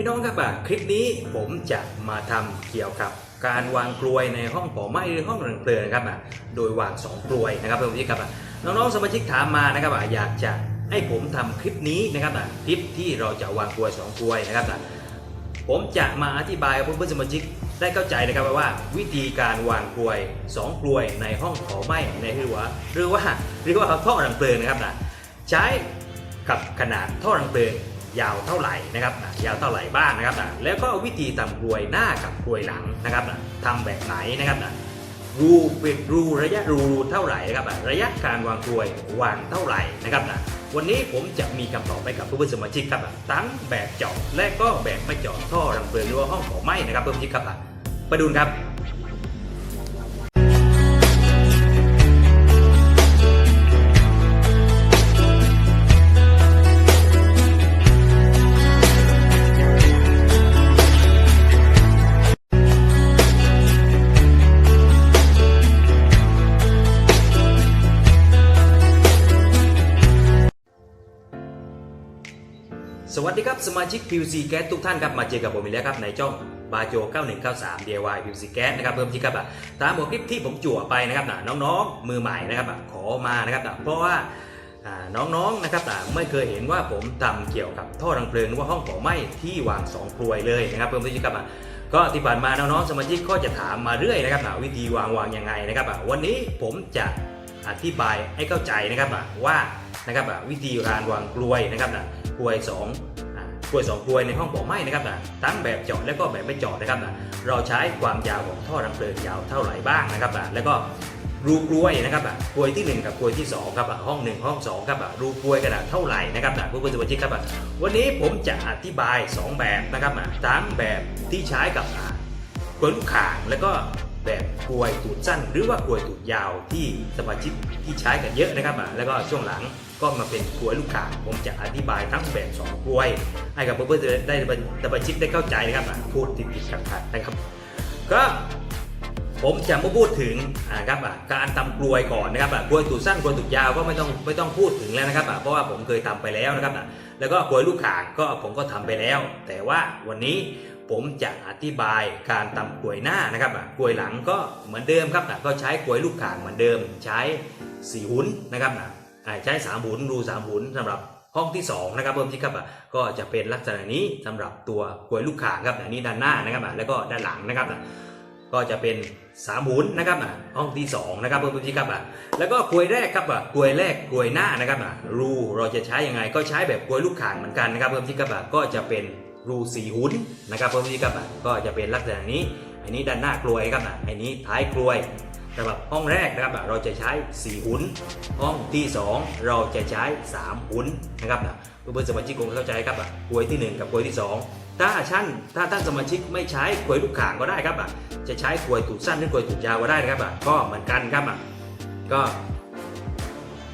พี่น้องครับอะคลิปนี้ผมจะมาทำเกี่ยวกับการวางกลวยในห้องเผาไม้หรือห้องรังเพลิงนะครับอะโดยวางสองกลวยนะครับเพื่อนพี่ครับอะน้องๆสมาชิกถามมานะครับอะอยากจะให้ผมทำคลิปนี้นะครับอะคลิปที่เราจะวางกลวยสองกลวยนะครับอะผมจะมาอธิบายเพื่อนๆสมาชิกได้เข้าใจนะครับว่าวิธีการวางกลวยสองกลวยในห้องเผาไม้ในหรือว่าหรือว่าหรือว่าท่อรังเพลิงนะครับนะใช้กับขนาดท่อรังเพลิงย ยาวเท่าไหร่นะครับอะยาวเท่าไหร่บ้างนะครับอะแล้วก็วิธีทำกลวยหน้ากับกลวยหลังนะครับอะทำแบบไหนนะครับอะรูปิดรูระยะรูเท่าไหร่นะครับอะระยะการวางกลวยวางเท่าไหร่นะครับอะวันนี้ผมจะมีคำตอบไปกับเพื่อนสมาชิกครับทั้งแบบเจาะและก็แบบไม่เจาะท่อรังเพลิงหรือว่าห้องเผาไหม้นะครับเพื่อนๆสมาชิกครับไปดูนครับ สมาชิก PUC Gas ทุกท่านครับมาเจอกับผมอีกแล้วครับในช่องบาโจ 9193 DIY PUC Gas นะครับเพิ่มที่ครับอะตามหัวคลิปที่ผมจั่วไปนะครับนะน้องๆ มือใหม่นะครับอะขอมานะครับนะเพราะว่าน้องๆนะครับนะไม่เคยเห็นว่าผมทำเกี่ยวกับท่อรังเพลิงหรือว่าห้องเผาไหม้ที่วางสองกลวยเลยนะครับเพิ่มที่ครับอะก็ที่ผ่านมาน้องๆสมาชิกก็จะถามมาเรื่อยนะครับนะวิธีวางวางยังไงนะครับอะวันนี้ผมจะอธิบายให้เข้าใจนะครับว่านะครับวิธีการวางกลวยนะครับนะกลวยสอง กลวยสองกลวยในห้องเผาไหม้นะครับนะทั้งแบบเจาะและก็แบบไม่เจาะนะครับนะเราใช้ความยาวของท่อรังเพลิงยาวเท่าไหร่บ้างนะครับนะแล้วก็รูกลวยนะครับนะกลวยที่ 1 กับกลวยที่2ครับนะห้อง 1 ห้อง 2 ครับนะรูกลวยขนาดเท่าไหร่นะครับนะเพื่อนๆสมาชิกครับนะวันนี้ผมจะอธิบาย 2 แบบนะครับนะทั้งแบบที่ใช้กับอ่ากลวยลูกข่างแล้วก็แบบกลวยตูดสั้น หรือว่ากลวยตูดยาวที่สมาชิกที่ใช้กันเยอะนะครับนะแล้วก็ช่วงหลัง ก็มาเป็นกลวยลูกข่างผมจะอธิบายทั้งแบบสองกลวย ให้กับเพื่อนๆจะได้สมาชิกได้เข้าใจนะครับพูดติดติดขัดขัดนะครับ ก็ผมจะมาพูดถึงอ่าครับการทำกลวยก่อนนะครับกลวยตูดสั้นกลวยตูดยาวก็ไม่ต้องไม่ต้องพูดถึงแล้วนะครับเพราะว่าผมเคยทำไปแล้วนะครับแล้วก็กลวยลูกข่างก็ผมก็ทำไปแล้ว แต่ว่าวันนี้ผมจะอธิบายการทำกลวยหน้านะครับกลวยหลังก็เหมือนเดิมครับก็ใช้กลวยลูกข่างเหมือนเดิม ใช้สีหุ่นนะครับ ใช้สามหุนรูสามหุนสำหรับห้องที่2นะครับเพิ่มที่ครับอะก็จะเป็นลักษณะนี้สำหรับตัวกลวยลูกข่างครับอันนี้ด้านหน้านะครับอะแล้วก็ด้านหลังนะครับอะก็จะเป็นสามหุนนะครับอะห้องที่2นะครับเพิ่มที่ครับอะแล้วก็กลวยแรกครับอะกลวยแรกกลวยหน้านะครับอะรูเราจะใช้ยังไงก็ใช้แบบกลวยลูกข่างเหมือนกันนะครับเพิ่มที่ครับอะก็จะเป็นรูสี่หุนนะครับเพิ่มที่ครับอะก็จะเป็นลักษณะนี้ อันนี้ด้านหน้ากลวยครับอะอันนี้ท้ายกลวย สำหรับห้องแรกนะครับเราจะใช้ 4 หุนห้องที่ 2 เราจะใช้ 3 หุนนะครับนะเพื่อนสมาชิกคงเข้าใจครับอะกลวยที่ 1 กับกลวยที่ 2 ถ้าท่านถ้าท่านสมาชิกไม่ใช้กลวยลูกข่างก็ได้ครับอะจะใช้กลวยตูดสั้นหรือกลวยตูดยาวก็ได้นะครับอะก็เหมือนกันครับอะก็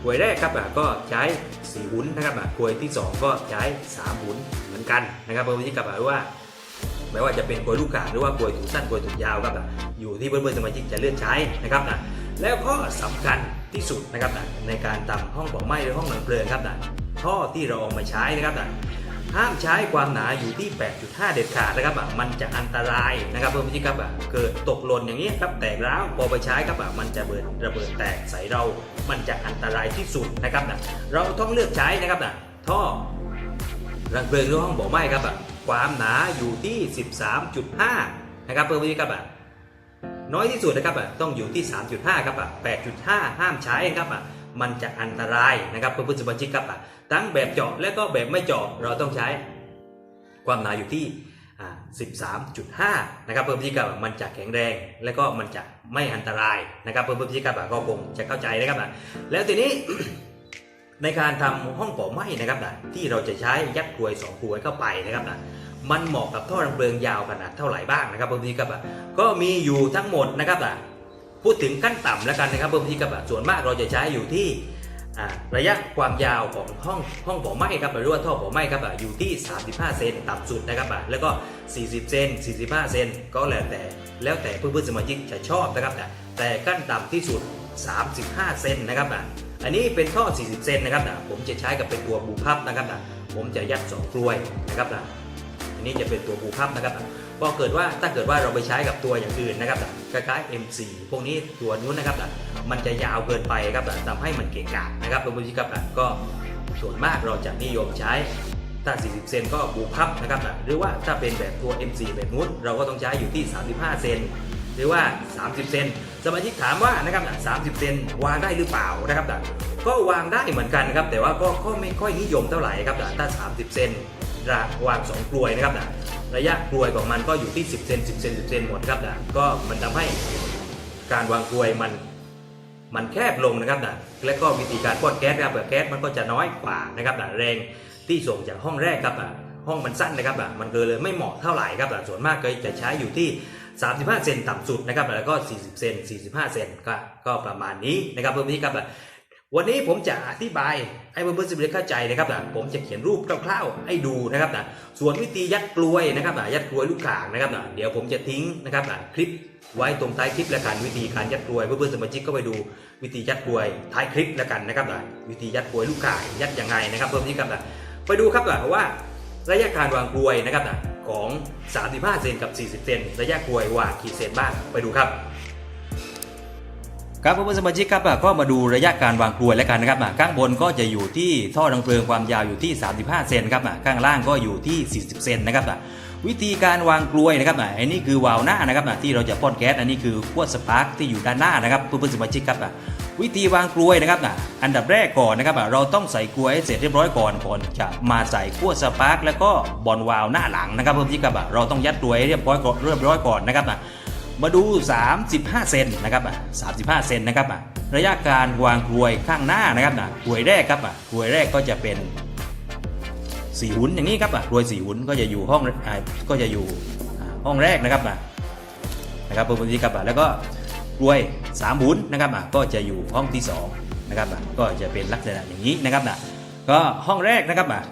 กลวยแรกครับอะก็ใช้ 4 หุนนะครับอะกลวยที่ 2 ก็ใช้ 3 หุนเหมือนกันนะครับเพื่อนสมาชิกครับอะว่า ไม่ว่าจะเป็นกลวยลูกกาหรือว่ากลวยถูสั้นกลวยถูยาวครับนะอยู่ที่เพื่อนๆสมาชิกจะเลือกใช้นะครับนะแล้วก็สำคัญที่สุดนะครับนะในการทำห้องเผาไหม้หรือห้องหนังเพลิงครับนะท่อที่เราเอามาใช้นะครับนะห้ามใช้ความหนาอยู่ที่ 8.5 เด็ดขาดนะครับอะมันจะอันตรายนะครับเพื่อนๆครับอะเกิดตกหล่นอย่างนี้ครับแตกร้าวพอไปใช้ครับอะมันจะเบิดระเบิดแตกใส่เรา มันจะอันตรายที่สุดนะครับนะเราต้องเลือกใช้นะครับนะท่อ รังเพลิงหรือห้องบ่อไหม้ครับอะความหนาอยู่ที่ 13.5 นะครับเพื่อนพี่ครับอะน้อยที่สุดนะครับอะต้องอยู่ที่ 3.5 ครับอะ8.5 ห้ามใช้ครับอะมันจะอันตรายนะครับเพื่อนๆสมาชิกครับอะทั้งแบบเจาะและก็แบบไม่เจาะเราต้องใช้ ความหนาอยู่ที่อ่า13.5 นะครับเพื่อนพี่ครับมันจะแข็งแรง และก็มันจะไม่อันตรายนะครับเพื่อนพี่ครับอะก็คงจะเข้าใจนะครับอะแล้วทีนี้ ในการทำห้องเผาไหม้นะครับนะที่เราจะใช้ยัดกลวยสองกลวยเข้าไปนะครับนะมันเหมาะกับท่อรังเพลิงยาวขนาดเท่าไหร่บ้างนะครับเพื่อนพี่ครับก็มีอยู่ทั้งหมดนะครับนะพูดถึงขั้นต่ำแล้วกันนะครับเพื่อนพี่ครับส่วนมากเราจะใช้อยู่ที่ระยะความยาวของห้องห้องเผาไหม้ครับหรือว่าท่อเผาไหม้ครับอยู่ที่ 35 เซนต่ำสุดนะครับอะแล้วก็ 40 เซน 45 เซนก็แล้วแต่แล้วแต่เพื่อนๆสมาชิกจะชอบนะครับนะแต่ขั้นต่ำที่สุด 35 เซนนะครับนะ อันนี้เป็นท่อ 40 เซนนะครับนะผมจะใช้กับเป็นตัวบูพับนะครับนะผมจะยัด2กลวยนะครับนะอันนี้จะเป็นตัวบูพับนะครับนะพอเกิดว่าถ้าเกิดว่าเราไปใช้กับตัวอย่างอื่นนะครับนะคล้ายๆ M4 พวกนี้ตัวนู้นนะครับนะมันจะยาวเกินไปครับนะทำให้มันเกะกะนะครับเพื่อนๆครับก็ส่วนมากเราจะนิยมใช้ถ้า 40 เซนก็บูพับนะครับนะหรือว่าถ้าเป็นแบบตัว M4 แบบนู้นเราก็ต้องใช้อยู่ที่ 35 เซนหรือว่า 30 เซน สมาชิกถามว่านะครับ30เซนวางได้หรือเปล่านะครับก็วางได้เหมือนกันครับแต่ว่าก็ก็ไม่ค่อยนิยมเท่าไหร่ครับถ้า 30 เซนระวาง 2 กลวยนะครับระยะกลวยของมันก็อยู่ที่ 10 เซน 10 เซน 10 เซนหมดครับก็มันทำให้การวางกลวยมันมันแคบลงนะครับนะและก็วิธีการป้อนแก๊สครับแก๊สมันก็จะน้อยกว่านะครับนะแรงที่ส่งจากห้องแรกครับนะห้องมันสั้นนะครับนะมันก็เลยไม่เหมาะเท่าไหร่ครับนะส่วนมากก็จะใช้อยู่ที่ 35 เซนต่ำสุดนะครับแล้วก็ 40 เซน 45 เซนก็ก็ประมาณนี้นะครับเพื่อนพี่ครับวันนี้ผมจะอธิบายให้เพื่อนๆสิบเข้าใจนะครับนะผมจะเขียนรูปคร่าวๆให้ดูนะครับนะส่วนวิธียัดกลวยนะครับนะยัดกลวยลูกข่างนะครับนะเดี๋ยวผมจะทิ้งนะครับนะคลิปไว้ตรงท้ายคลิปแล้วกันวิธีการยัดกลวยเพื่อนๆสมาชิกก็ไปดูวิธียัดกลวยท้ายคลิปแล้วกันนะครับวิธียัดกลวยลูกข่ายยัดยังไงนะครับเพื่อนๆครับไปดูครับว่าระยะการวางกลวยนะครับ ของ 35 เซนกับ 40 เซนระยะกลวยว่ากี่เซนบ้างไปดูครับครับเพื่อนสมาชิกครับก็มาดูระยะการวางกลวยแล้วกันนะครับข้างบนก็จะอยู่ที่ท่อดังเพลิงความยาวอยู่ที่ 35 เซนครับข้างล่างก็อยู่ที่ 40 เซนนะครับวิธีการวางกลวยนะครับนะอันนี้คือวาล์วหน้านะครับนะที่เราจะพ่นแก๊สอันนี้คือขั้วสปาร์กที่อยู่ด้านหน้านะครับเพื่อนสมาชิกครับ วิธีวางกลวยนะครับนะอันดับแรกก่อนนะครับเราต้องใส่กลวยให้เสร็จเรียบร้อยก่อนก่อนจะมาใส่ขั้วสปาร์กแล้วก็บอลวาล์วหน้าหลังนะครับเพื่อนๆครับนะเราต้องยัดกลวยเรียบร้อยก่อนเรียบร้อยก่อนนะครับนะมาดู 35 เซนนะครับอะ35 เซนนะครับอะระยะการวางกลวยข้างหน้านะครับนะกลวยแรกครับอะกลวยแรกก็จะเป็นสี่หุนอย่างนี้ครับอะรวยสี่หุนก็จะอยู่ห้องก็จะอยู่ห้องแรกนะครับอะนะครับเพื่อนๆครับอะแล้วก็ รวยสามหุนนะครับอะก็จะอยู่ห้องที่สองนะครับอะก็จะเป็นลักษณะอย่างนี้นะครับนะก็ห้องแรกนะครับอะ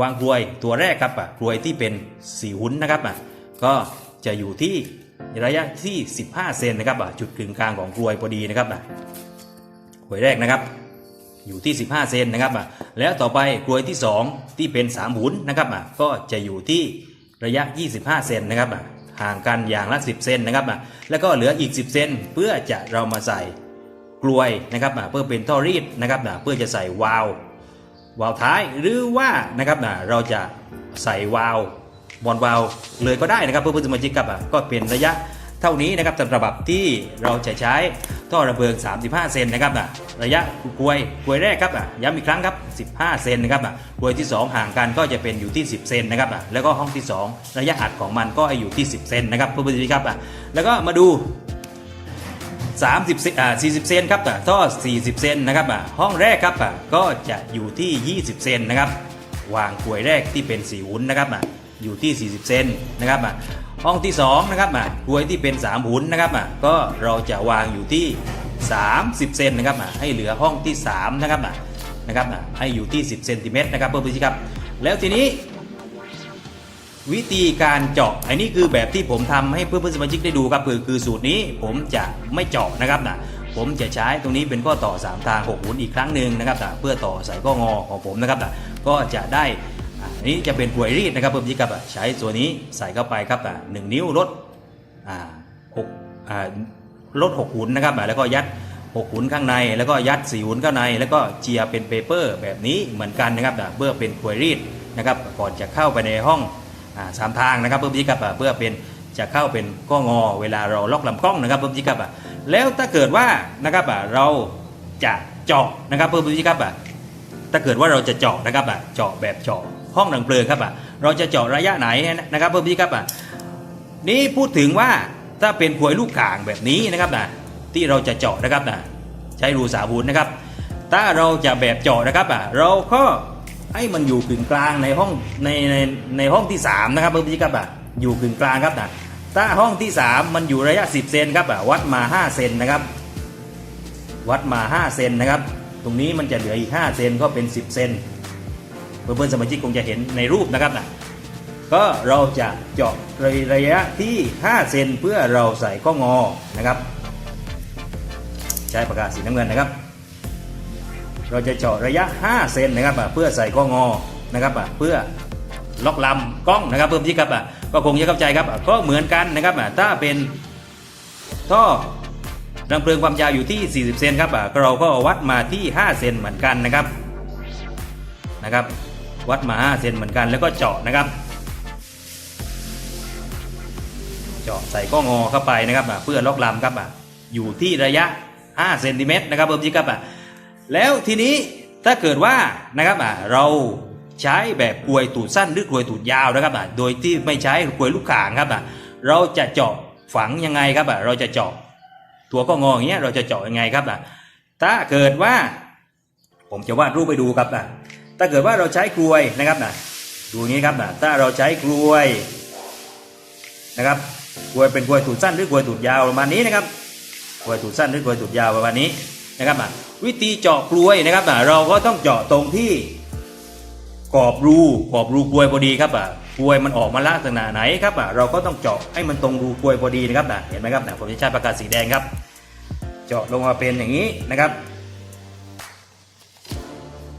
วางกลวยตัวแรกครับอะกลวยที่เป็นสี่หุนนะครับอะก็จะอยู่ที่ระยะที่ 15 เซนนะครับอะจุดกึ่งกลางของกลวยพอดีนะครับอะกลวยแรกนะครับ อยู่ที่ 15 เซนนะครับอะแล้วต่อไปกลวยที่ 2 ที่เป็น3หุนนะครับอะก็จะอยู่ที่ระยะ 25 เซนนะครับอะ ห่างกันอย่างละ 10 เซนนะครับแล้วก็เหลืออีก 10 เซนเพื่อจะเรามาใส่กลวยนะครับเพื่อเป็นท่อรีดนะครับเพื่อจะใส่วาล์ววาล์วท้ายหรือว่านะครับเราจะใส่วาล์วบอลวาล์วเลยก็ได้นะครับเพื่อเพื่อนสมาชิกครับอะก็เป็นระยะ เท่านี้นะครับสำหรับที่เราจะใช้ท่อระเบิง 35 เซนนะครับนะระยะกลวยกลวยแรกครับอะย้ำอีกครั้งครับ 15 เซนนะครับนะกลวยที่ 2 ห่างกันก็จะเป็นอยู่ที่ 10 เซนนะครับนะแล้วก็ห้องที่ 2 ระยะอัดของมันก็อยู่ที่ 10 เซนนะครับเพื่อนๆครับอะแล้วก็มาดู30เซนอ่า40 เซนครับอะท่อ 40 เซนนะครับอะห้องแรกครับอะก็จะอยู่ที่ 20 เซนนะครับ วางกลวยแรกที่เป็น4หุนนะครับอะ อยู่ที่ 40 เซนนะครับอะห้องที่2นะครับอะกลวยที่เป็น 3 หุนนะครับอะก็เราจะวางอยู่ที่ 30 เซนนะครับอะให้เหลือห้องที่ 3 นะครับอะนะครับอะให้อยู่ที่ 10 เซนติเมตรนะครับเพื่อนๆครับ แล้วทีนี้วิธีการเจาะอันนี้คือแบบที่ผมทำให้เพื่อนๆสมาชิกได้ดูครับคือคือสูตรนี้ผมจะไม่เจาะนะครับนะผมจะใช้ตรงนี้เป็นข้อต่อ 3 ทาง6หุนอีกครั้งหนึ่งนะครับนะเพื่อต่อใส่ข้องอของผมนะครับนะก็จะได้ อันนี้จะเป็นกลวยรีดนะครับเพื่อนๆครับอะใช้ตัวนี้ใส่เข้าไปครับอะหนึ่งนิ้วลดอ่าหกอ่าลด6หุนนะครับอะแล้วก็ยัด6หุนข้างใน แล้วก็ยัด4หุนข้างใน แล้วก็เจียเป็นเปเปอร์แบบนี้เหมือนกันนะครับนะเพื่อเป็นกลวยรีดนะครับก่อนจะเข้าไปในห้องอ่าสามทางนะครับเพิ่มที่กับอะเพื่อเป็นจะเข้าเป็นก้องอเวลาเราล็อกลำกล้องนะครับเพิ่มที่กับอะแล้วถ้าเกิดว่านะครับอะเราจะเจาะนะครับเพิ่มที่กับอะถ้าเกิดว่าเราจะเจาะนะครับอะเจาะแบบเจาะ ห้องดังเพลิงครับอะเราจะเจาะระยะไหนนะครับเพิ่มที่กับอะนี่พูดถึงว่าถ้าเป็นขวยลูกข่างแบบนี้นะครับนะที่เราจะเจาะนะครับนะใช้รูสาบุนนะครับ ถ้าเราจะแบบเจาะนะครับอะเราก็ให้มันอยู่กึ่งกลางในห้องในในในห้องที่ 3 นะครับเพื่อนพี่ครับอะอยู่กึ่งกลางครับนะถ้าห้องที่ 3 มันอยู่ระยะ 10 เซนครับอะวัดมา 5 เซนนะครับ วัดมา 5 เซนนะครับ ตรงนี้มันจะเหลืออีก 5 เซนก็เป็น 10 เซน เพื่อนๆสมาชิกคงจะเห็นในรูปนะครับนะก็เราจะเจาะระยะที่ 5 เซนเพื่อเราใส่ข้องอนะครับ ใช้ปากกาสีน้ำเงินนะครับ เราจะเจาะระยะ 5 เซนนะครับอ่เพื่อใส่ข้องอนะครับอ่เพื่อล็อกลำกล้องนะครับเพิ่มที่ครับอ่ก็คงจะเข้าใจครับก็เหมือนกันนะครับอ่ถ้าเป็นท่อรังเพลิงความยาวอยู่ที่ 40 เซนครับอ่เราก็วัดมาที่ 5 เซนเหมือนกันนะครับนะครับ วัดมา5เซนเหมือนกันแล้วก็เจาะนะครับ เจาะใส่ก้องอเข้าไปนะครับอะเพื่อล็อกลำครับอะอยู่ที่ระยะ5เซนติเมตรนะครับเพิ่มที่ครับอะแล้วทีนี้ถ้าเกิดว่านะครับอะเราใช้แบบกลวยตูดสั้นหรือกลวยตูดยาวนะครับอะโดยที่ไม่ใช้กลวยลูกข่างครับอะเราจะเจาะฝังยังไงครับอะเราจะเจาะตัวก้องออย่างเงี้ยเราจะเจาะยังไงครับอะถ้าเกิดว่า ผมจะวาดรูปไปดูครับอะ ถ้าเกิดว่าเราใช้กลวยนะครับนะดูอย่นี้ครับนะถ้าเราใช้กลวยนะครับกลวยเป็นกลวยตูดสั้นหรือกลวยตูดยาวประมาณนี้นะครับกลวยตูดสั้นหรือกลวยตูดยาวประมาณนี้นะครับอะวิธีเจาะกลวยนะครับอะเราก็ต้องเจาะตรงที่กรอบรูกรอบรูกลวยพอดีครับอะกลวยมันออกมาลักษณะไหนครับอะเราก็ต้องเจาะให้มันตรงรูกลวยพอดีนะครับนะเห็นไหมครับนะผมจะใช้ปากกาสีแดงครับ เจาะลงมาเป็นอย่างนี้นะครับ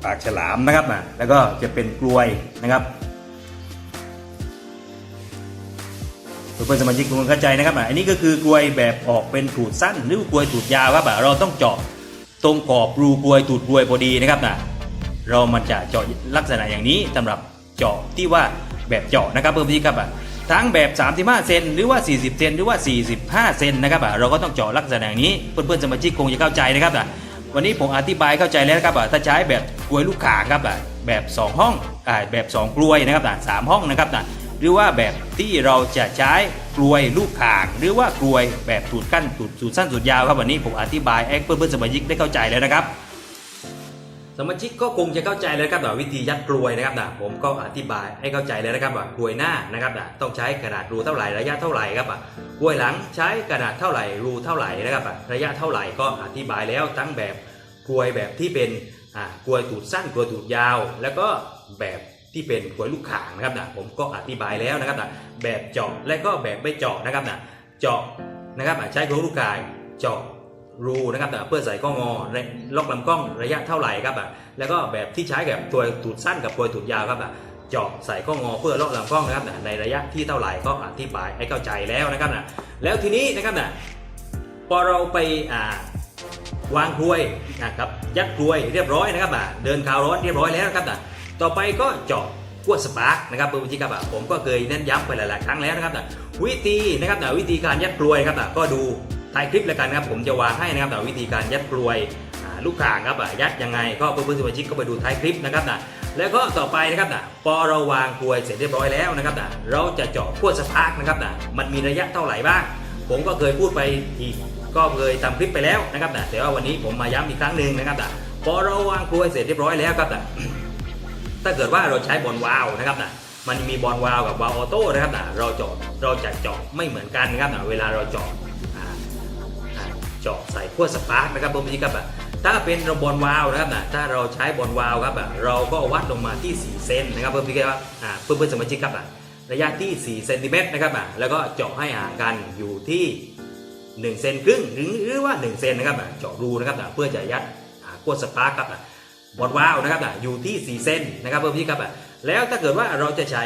ปากฉลามนะครับนะแล้วก็จะเป็นกลวยนะครับเพื่อนสมาชิกคงเข้าใจนะครับอะอันนี้ก็คือกลวยแบบออกเป็นตูดสั้น หรือกลวยตูดยาวครับเราต้องเจาะตรงขอบรูกลวยตูดกลวยพอดีนะครับนะเรามันจะเจาะลักษณะอย่างนี้สำหรับเจาะที่ว่าแบบเจาะนะครับเพื่อนๆครับอะทั้งแบบ 35 เซนหรือว่า 40 เซนหรือว่า 45 เซนนะครับอะเราก็ต้องเจาะลักษณะอย่างนี้เพื่อนๆสมาชิกคงจะเข้าใจนะครับอะ วันนี้ผมอธิบายเข้าใจแล้วครับอะถ้าใช้แบบกลวยลูกข่างครับอะแบบสองห้องอ่าแบบสองกลวยนะครับอะสามห้องนะครับนะหรือว่าแบบที่เราจะใช้กลวยลูกข่าง หรือว่ากลวยแบบสูตรกั้นสูตรสั้นสูตรยาวครับวันนี้ผมอธิบายแอคเพื่อนๆสมาชิกได้เข้าใจแล้วนะครับ สมาชิกก็คงจะเข้าใจแล้วครับว่าวิธียัดกลวยนะครับนะผมก็อธิบายให้เข้าใจแล้วนะครับว่ากลวยหน้านะครับนะต้องใช้ขนาดรูเท่าไหร่ระยะเท่าไหร่ครับอะกลวยหลังใช้ขนาดเท่าไหร่รูเท่าไหร่นะครับอะระยะเท่าไหร่ก็อธิบายแล้วทั้งแบบกลวยแบบที่เป็นอ่ากลวยตูดสั้นกลวยตูดยาว แล้วก็แบบที่เป็นกลวยลูกข่างนะครับนะผมก็อธิบายแล้วนะครับนะแบบเจาะและก็แบบไม่เจาะนะครับนะเจาะนะครับใช้กลวยลูกข่างเจาะ รูนะครับแต่เพื่อใส่กล้องงอล็อกลำกล้องระยะเท่าไหร่ครับอะแล้วก็แบบที่ใช้กับตัวตูดสั้นกับตัวตูดยาวครับอะเจาะใส่กล้องอเพื่อล็อกลำกล้องนะครับในระยะที่เท่าไหร่ก็อธิบายให้เข้าใจแล้วนะครับนะแล้วทีนี้นะครับนะพอเราไปวางกลวยนะครับยัดกลวยเรียบร้อยนะครับอะเดินคาวร้อนเรียบร้อยแล้วนะครับนะต่อไปก็เจาะขั้วสปาร์กนะครับเพื่อนที่ครับผมก็เคยเน้นย้ำไปหลายๆครั้งแล้วนะครับนะวิธีนะครับนะวิธีการยัดกลวยครับนะก็ดู ท้ายคลิปแล้วกันครับผมจะวางให้นะครับแต่วิธีการยัดกลวยลูกข่างครับยัดยังไงก็เพื่อนๆสมาชิกก็ไปดูท้ายคลิปนะครับนะแล้วก็ต่อไปนะครับนะพอเราวางกลวยเสร็จเรียบร้อยแล้วนะครับนะเราจะเจาะขั้วสปาร์กนะครับนะมันมีระยะเท่าไหร่บ้าง ผมก็เคยพูดไปอีกก็เคยทำคลิปไปแล้วนะครับนะแต่ว่าวันนี้ผมมาย้ำอีกครั้งหนึ่งนะครับนะพอเราวางกลวยเสร็จเรียบร้อยแล้วครับนะถ้าเกิดว่าเราใช้บอลวาล์วนะครับนะมันมีบอลวาล์วกับวาล์วออโต้นะครับนะเราเจาะเราจะเจาะไม่เหมือนกันนะครับนะเวลาเราเจาะ เจาะใส่ขั้วสปาร์กนะครับเพื่อนๆครับถ้าเป็นระบอลวาล์วนะครับนะถ้าเราใช้บอลวาล์วครับเราก็วัดลงมาที่ 4 เซนนะครับเพื่อนๆครับอ่าเพื่อนสมาชิกครับระยะที่ 4 เซนติเมตรนะครับอะแล้วก็เจาะให้ห่างกันอยู่ที่ 1 เซนครึ่งหรือหรือว่า 1 เซนนะครับอะเจาะรูนะครับเพื่อจะยัดขั้วสปาร์กครับอะบอลวาล์วนะครับอยู่ที่ 4 เซนนะครับเพื่อนๆครับแล้วถ้าเกิดว่าเราจะใช้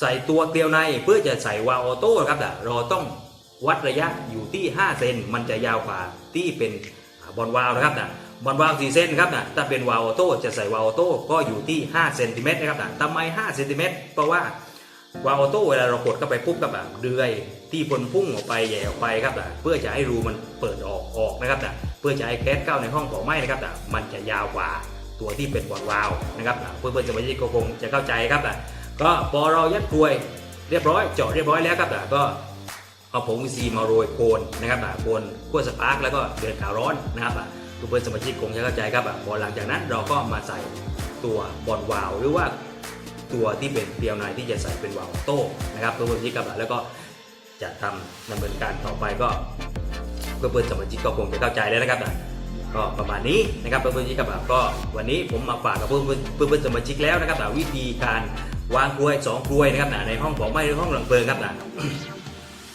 ใส่ตัวเกลียวในเพื่อจะใส่วาล์วออโต้ครับเราต้อง วัดระยะอยู่ที่ 5 เซนมันจะยาวกว่าที่เป็นบอลวาล์วนะครับนะบอลวาล์ว4เซนครับนะถ้าเป็นวาล์วออโต้จะใส่วาล์วออโต้ก็อยู่ที่5เซนติเมตรนะครับนะทำไม5เซนติเมตรเพราะว่าวาล์วออโต้เวลาเรากดเข้าไปปุ๊บกับแบบเดือยที่พนพุ่งออกไปแย่ออกไปครับนะเพื่อจะให้รูมันเปิดออกออกนะครับนะเพื่อจะให้แก๊สเข้าในห้องเผาไหม้นะครับนะมันจะยาวกว่าตัวที่เป็นบอลวาล์วนะครับนะเพื่อนๆสมาชิกก็คงจะเข้าใจครับนะก็พอเรายัดกลวยเรียบร้อยเจาะเรียบร้อยแล้วครับนะก็ เอาผงวิซีมาโรยโคนนะครับโคนขั้วสปาร์กแล้วก็เดือดขาวร้อนนะครับทุกเพื่อนสมาชิกคงจะเข้าใจครับอะพอหลังจากนั้นเราก็มาใส่ตัวบอลวาล์วหรือว่าตัวที่เป็นเกลียวในที่จะใส่เป็นวาล์วโต้นะครับทุกเพื่อนสมาชิกครับแล้วก็จะทำดำเนินการต่อไปก็เพื่อนๆสมาชิกก็คงจะเข้าใจแล้วนะครับอะก็ประมาณนี้นะครับเพื่อนๆสมาชิกครับก็วันนี้ผมมาฝากกับเพื่อนๆเพื่อนสมาชิกแล้วนะครับวิธีการวางกลวยสองกลวยนะครับในห้องของไม่ห้องหลังเพลิงครับอะ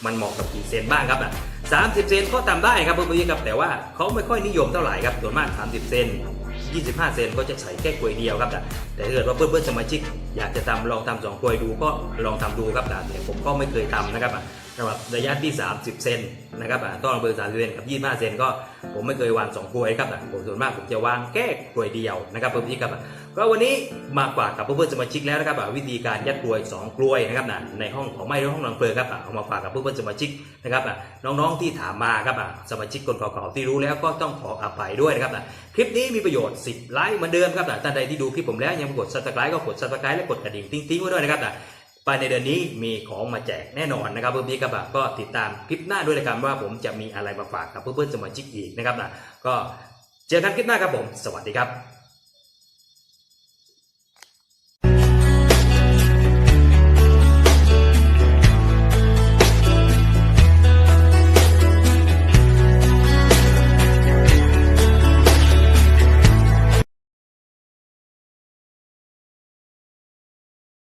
มันเหมาะกับกี่เซนบ้างครับอะสามสิบเซนก็ทำได้ครับเพื่อนๆครับแต่ว่าเขาไม่ค่อยนิยมเท่าไหร่ครับส่วนมาก 30 เซน25 เซนก็จะใส่แค่กลวยเดียวครับแต่แต่ถ้าเกิดว่าเพื่อนๆสมาชิก อยากจะทำลองทำสองกลวยดูก็ลองทำดูครับแต่ผมก็ไม่เคยทำนะครับ สำหรับระยะที่ 30 เซนนะครับต้องเบอร์30เซนกับ25เซนก็ผมไม่เคยวางสองกลวยครับผมส่วนมากผมจะวางแค่กลวยเดียวนะครับเพื่อนๆครับก็วันนี้มาฝากกับเพื่อนสมาชิกแล้วนะครับวิธีการยัดกลวยสองกลวยนะครับในห้องของไม่ในห้องนอนเพลิงครับเอามาฝากกับเพื่อนสมาชิกนะครับน้องๆที่ถามมาครับสมาชิกคนเก่าๆที่รู้แล้วก็ต้องขออภัยด้วยนะครับคลิปนี้มีประโยชน์ 10 ไลค์เหมือนเดิมครับท่านใดที่ดูคลิปผมแล้วยังไม่กด subscribe ก็กด subscribe และกดกระดิ่งติ้งๆไว้ด้วยนะครับ ภายในเดือนนี้มีของมาแจกแน่นอนนะครับเพื่อนๆครับก็ติดตามคลิปหน้าด้วยนะครับว่าผมจะมีอะไรมาฝากกับเพื่อนๆสมาชิกอีกนะครับก็เจอกันคลิปหน้าครับผม สวัสดีครับ